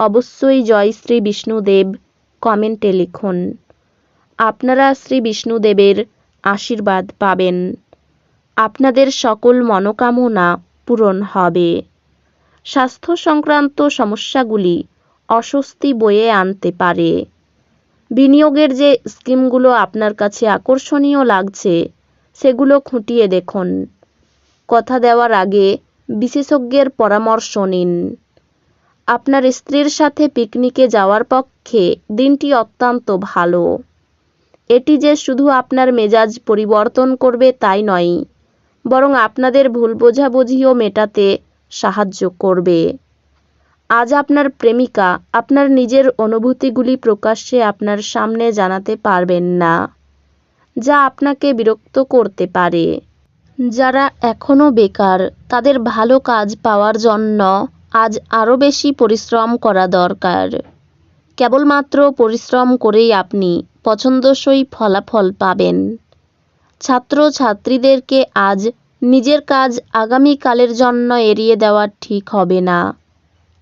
অবশ্যই জয় শ্রী বিষ্ণুদেব কমেন্টে লিখুন। আপনারা শ্রী বিষ্ণুদেবের আশীর্বাদ পাবেন। আপনাদের সকল মনোকামনা পূরণ হবে। স্বাস্থ্য সংক্রান্ত সমস্যাগুলি অস্বস্তি বয়ে আনতে পারে। বিনিয়োগের যে স্কিমগুলো আপনার কাছে আকর্ষণীয় লাগছে, সেগুলো খুঁটিয়ে দেখুন। কথা দেওয়ার আগে বিশেষজ্ঞের পরামর্শ নিন। আপনার স্ত্রীর সাথে পিকনিকে যাওয়ার পক্ষে দিনটি অত্যন্ত ভালো। এটি যে শুধু আপনার মেজাজ পরিবর্তন করবে তাই নয়, বরং আপনাদের ভুল বোঝাবুঝিও মেটাতে সাহায্য করবে। আজ আপনার প্রেমিকা আপনার নিজের অনুভূতিগুলি প্রকাশ্যে আপনার সামনে জানাতে পারবেন না, যা আপনাকে বিরক্ত করতে পারে। যারা এখনও বেকার, তাদের ভালো কাজ পাওয়ার জন্য আজ আরও বেশি পরিশ্রম করা দরকার। কেবলমাত্র পরিশ্রম করেই আপনি পছন্দসই ফলাফল পাবেন। ছাত্র ছাত্রীদেরকে আজ নিজের কাজ আগামীকালের জন্য এড়িয়ে দেওয়া ঠিক হবে না।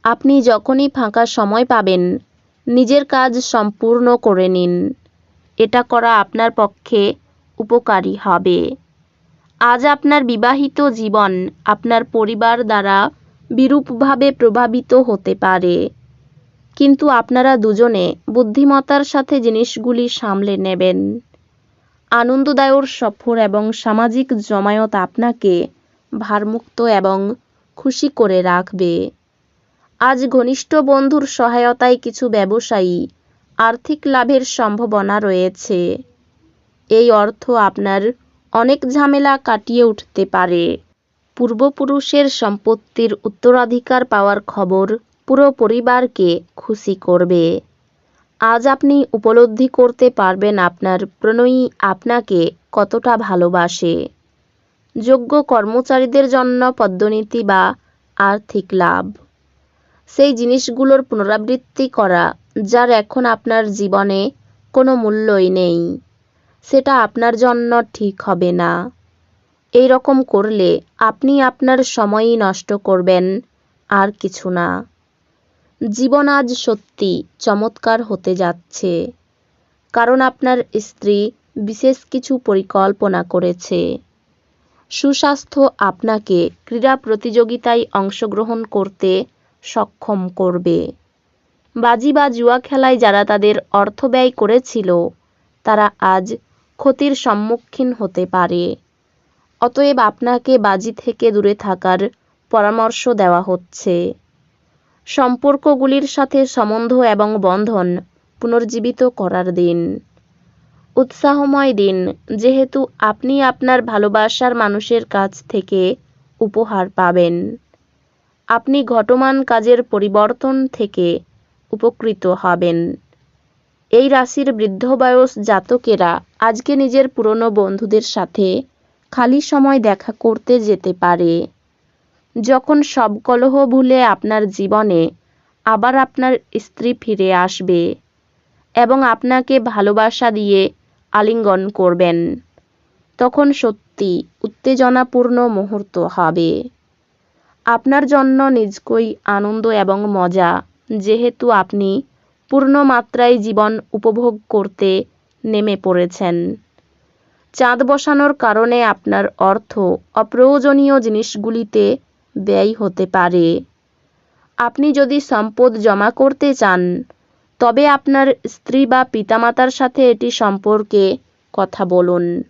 আপনি যখনই ফাঁকা সময় পাবেন, নিজের কাজ সম্পূর্ণ করে নিন। এটা করা আপনার পক্ষে উপকারী হবে। আজ আপনার বিবাহিত জীবন আপনার পরিবার দ্বারা বিরূপভাবে প্রভাবিত হতে পারে। কিন্তু আপনারা দুজনে বুদ্ধিমত্তার সাথে জিনিসগুলি সামলে নেবেন। আনন্দদায়ক সফর এবং সামাজিক জমায়েত আপনাকে ভারমুক্ত এবং খুশি করে রাখবে। আজ ঘনিষ্ঠ বন্ধুর সহায়তায় কিছু ব্যবসায়ী আর্থিক লাভের সম্ভাবনা রয়েছে। এই অর্থ আপনার অনেক ঝামেলা কাটিয়ে উঠতে পারে। পূর্বপুরুষের সম্পত্তির উত্তরাধিকার পাওয়ার খবর পুরো পরিবারকে খুশি করবে। আজ আপনি উপলব্ধি করতে পারবেন আপনার প্রণয়ী আপনাকে কতটা ভালোবাসে। যোগ্য কর্মচারীদের জন্য পদ্মনীতি বা আর্থিক লাভ। সেই জিনিসগুলোর পুনরাবৃত্তি করা, যার এখন আপনার জীবনে কোনো মূল্যই নেই, সেটা আপনার জন্য ঠিক হবে না। এই রকম করলে আপনি আপনার সময়ই নষ্ট করবেন, আর কিছু না। জীবন আজ সত্যি চমৎকার হতে যাচ্ছে। কারণ আপনার স্ত্রী বিশেষ কিছু পরিকল্পনা করেছে। সুস্বাস্থ্য আপনাকে ক্রীড়া প্রতিযোগিতায় অংশগ্রহণ করতে সক্ষম করবে। বাজি বা জুয়া খেলায় যারা তাদের অর্থ ব্যয় করেছিল, তারা আজ ক্ষতির সম্মুখীন হতে পারে। অতএব আপনাকে বাজি থেকে দূরে থাকার পরামর্শ দেওয়া হচ্ছে। সম্পর্কগুলির সাথে সম্বন্ধ এবং বন্ধন পুনর্জীবিত করার দিন। উৎসাহময় দিন, যেহেতু আপনি আপনার ভালোবাসার মানুষের কাছ থেকে উপহার পাবেন। আপনি ঘটমান কাজের পরিবর্তন থেকে উপকৃত হবেন। এই রাশির বৃদ্ধ বয়স জাতকেরা আজকে নিজের পুরনো বন্ধুদের সাথে খালি সময় দেখা করতে যেতে পারে। যখন সব কলহ ভুলে আপনার জীবনে আবার আপনার স্ত্রী ফিরে আসবে এবং আপনাকে ভালোবাসা দিয়ে আলিঙ্গন করবেন, তখন সত্যি উত্তেজনাপূর্ণ মুহূর্ত হবে। আপনার জন্য নিজকই আনন্দ এবং মজা, যেহেতু আপনি পূর্ণ মাত্রায় জীবন উপভোগ করতে নেমে পড়েছেন। চাঁদ বসানোর কারণে আপনার অর্থ অপ্রয়োজনীয় জিনিসগুলিতে ব্যয় হতে পারে। আপনি যদি সম্পদ জমা করতে চান, তবে আপনার স্ত্রী বা পিতামাতার সাথে এটি সম্পর্কে কথা বলুন।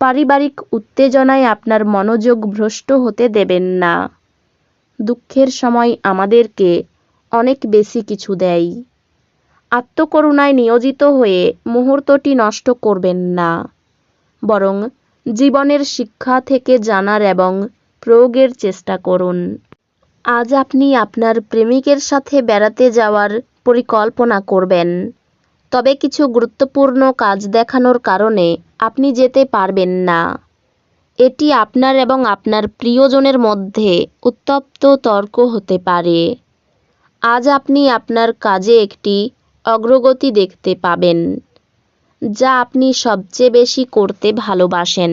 পারিবারিক উত্তেজনায় আপনার মনোযোগ ভ্রষ্ট হতে দেবেন না। দুঃখের সময় আমাদেরকে অনেক বেশি কিছু দেয়। আত্মকরুণায় নিয়োজিত হয়ে মুহূর্তটি নষ্ট করবেন না। বরং জীবনের শিক্ষা থেকে জানার এবং প্রয়োগের চেষ্টা করুন। আজ আপনি আপনার প্রেমিকের সাথে বেড়াতে যাওয়ার পরিকল্পনা করবেন। তবে কিছু গুরুত্বপূর্ণ কাজ দেখানোর কারণে আপনি যেতে পারবেন না। এটি আপনার এবং আপনার প্রিয়জনের মধ্যে উত্তপ্ত তর্ক হতে পারে। আজ আপনি আপনার কাজে একটি অগ্রগতি দেখতে পাবেন। যা আপনি সবচেয়ে বেশি করতে ভালোবাসেন।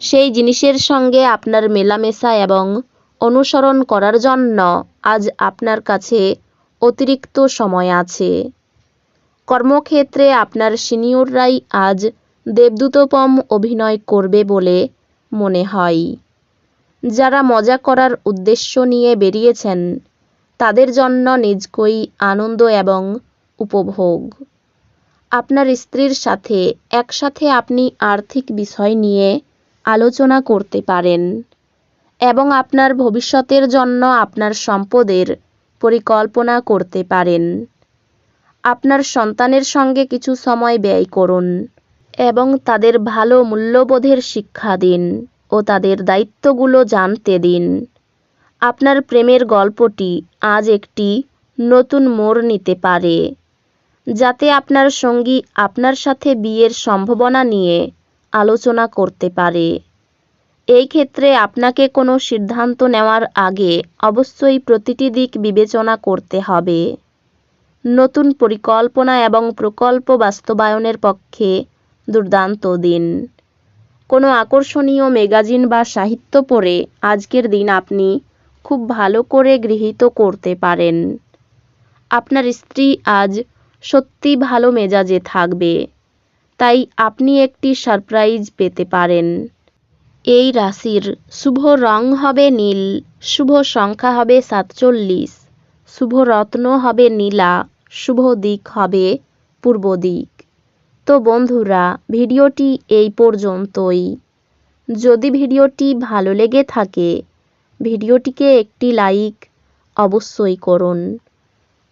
সেই জিনিসের সঙ্গে আপনার মেলামেশা এবং অনুসরণ করার জন্য আজ আপনার কাছে অতিরিক্ত সময় আছে। কর্মক্ষেত্রে আপনার সিনিয়ররাই আজ দেবদূতপম অভিনয় করবে বলে মনে হয়। যারা মজা করার উদ্দেশ্য নিয়ে বেরিয়েছেন, তাদের জন্য নিজকই আনন্দ এবং উপভোগ। আপনার স্ত্রীর সাথে, একসাথে আপনি আর্থিক বিষয় নিয়ে আলোচনা করতে পারেন এবং আপনার ভবিষ্যতের জন্য আপনার সম্পদের পরিকল্পনা করতে পারেন। আপনার সন্তানের সঙ্গে কিছু সময় ব্যয় করুন এবং তাদের ভালো মূল্যবোধের শিক্ষা দিন ও তাদের দায়িত্বগুলো জানতে দিন। আপনার প্রেমের গল্পটি আজ একটি নতুন মোড় নিতে পারে। যাতে আপনার সঙ্গী আপনার সাথে বিয়ের সম্ভাবনা নিয়ে আলোচনা করতে পারে। এই ক্ষেত্রে আপনাকে কোনো সিদ্ধান্ত নেওয়ার আগে অবশ্যই প্রতিটি দিক বিবেচনা করতে হবে। নতুন পরিকল্পনা এবং প্রকল্প বাস্তবায়নের পক্ষে দুর্দান্ত দিন। কোনো আকর্ষণীয় ম্যাগাজিন বা সাহিত্য পড়ে আজকের দিন আপনি খুব ভালো করে গৃহীত করতে পারেন। আপনার স্ত্রী আজ সত্যি ভালো মেজাজে থাকবে। তাই আপনি একটি সারপ্রাইজ পেতে পারেন। এই রাশির শুভ রং হবে নীল, শুভ সংখ্যা হবে সাতচল্লিশ, শুভ রত্ন হবে নীলা, শুভ দিক হবে পূর্ব দিক। তো বন্ধুরা, ভিডিওটি এই পর্যন্তই। যদি ভিডিওটি ভালো লেগে থাকে, ভিডিওটিকে একটি লাইক অবশ্যই করুন।